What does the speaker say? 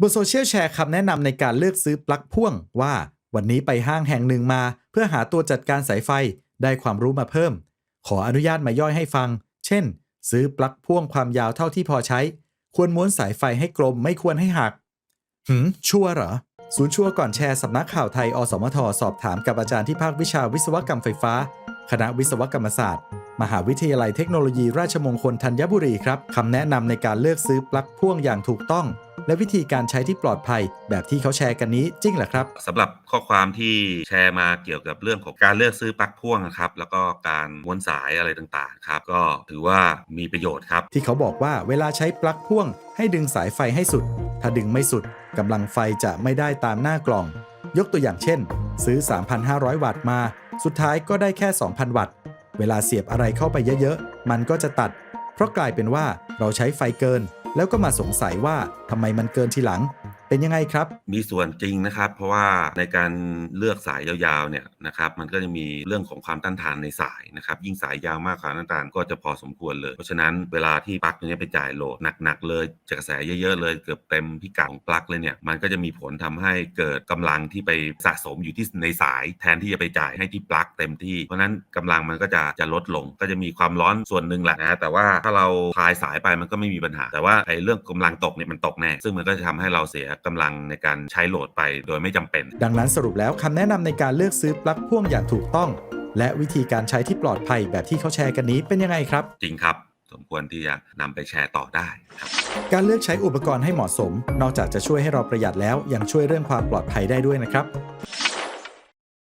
บนโซเชียลแชร์คำแนะนำในการเลือกซื้อปลั๊กพ่วงว่าวันนี้ไปห้างแห่งหนึ่งมา เพื่อหาตัวจัดการสายไฟได้ความรู้มาเพิ่ม ขออนุญาตมาย่อยให้ฟัง เช่น ซื้อปลั๊กพ่วงความยาวเท่าที่พอใช้ ควรม้วนสายไฟให้กลมไม่ควรให้หัก หืม ชัวร์เหรอ ศูนย์ชัวร์ก่อนแชร์สำนักข่าวไทยอสมทสอบถามกับอาจารย์ที่ภาควิชาวิศวกรรมไฟฟ้า คณะวิศวกรรมศาสตร์ มหาวิทยาลัยเทคโนโลยีราชมงคลธัญบุรีครับคำแนะนำในการเลือกซื้อปลั๊กพ่วงอย่างถูกต้อง และวิธีการใช้ที่ปลอดภัย แบบที่เขาแชร์กันนี้จริงเหรอครับสำหรับข้อความที่แชร์มาเกี่ยวกับเรื่องของการเลือกซื้อปลั๊กพ่วงนะครับแล้วก็การม้วนสายอะไรต่างๆครับก็ถือว่ามีประโยชน์ครับ ที่เขาบอกว่าเวลาใช้ปลั๊กพ่วง ให้ดึงสายไฟให้สุด ถ้าดึงไม่สุดกำลังไฟจะไม่ได้ตามหน้ากล่อง ยกตัวอย่างเช่น ซื้อ 3,500 วัตต์มา สุดท้ายก็ได้แค่ 2,000 วัตต์ เวลาเสียบอะไรเข้าไปเยอะๆ มันก็จะตัด เพราะกลายเป็นว่าเราใช้ไฟเกิน แล้วก็มาสงสัยว่าทำไมมันเกินทีหลัง เป็นยังไงครับ มีส่วนจริงนะครับ เพราะว่าในการเลือกสายยาวๆเนี่ยนะครับมันก็จะมีเรื่องของความต้านทานในสายนะครับยิ่งสายยาวมากความต้านทานก็จะพอสมควรเลย เพราะฉะนั้นเวลาที่ปลั๊กตัวนี้ไปจ่ายโหลดหนักๆเลยจากกระแสเยอะๆเลยเกือบเต็มพิกัดของปลั๊กเลยเนี่ยมันก็จะมีผลทำให้เกิดกำลังที่ไปสะสมอยู่ที่ในสาย แทนที่จะไปจ่ายให้ที่ปลั๊กเต็มที่เพราะฉะนั้นกำลังมันก็จะจะลดลง ก็จะมีความร้อนส่วนหนึ่งแหละนะแต่ว่าถ้าเราคลายสายไปมันก็ไม่มีปัญหา แต่ว่าไอ้เรื่องกำลังตกเนี่ยมันตกแน่ซึ่งมันก็จะทำให้เราเสียกำลังในการใช้โหลดไปโดยไม่จำเป็น ดังนั้นสรุปแล้วคำแนะนำในการเลือกซื้อปลั๊กพ่วงอย่างถูกต้อง และวิธีการใช้ที่ปลอดภัยแบบที่เขาแชร์กันนี้เป็นยังไงครับ จริงครับสมควรที่จะนำไปแชร์ต่อได้ครับการเลือกใช้อุปกรณ์ให้เหมาะสม นอกจากจะช่วยให้เราประหยัดแล้วยังช่วยเรื่องความปลอดภัยได้ด้วยนะครับ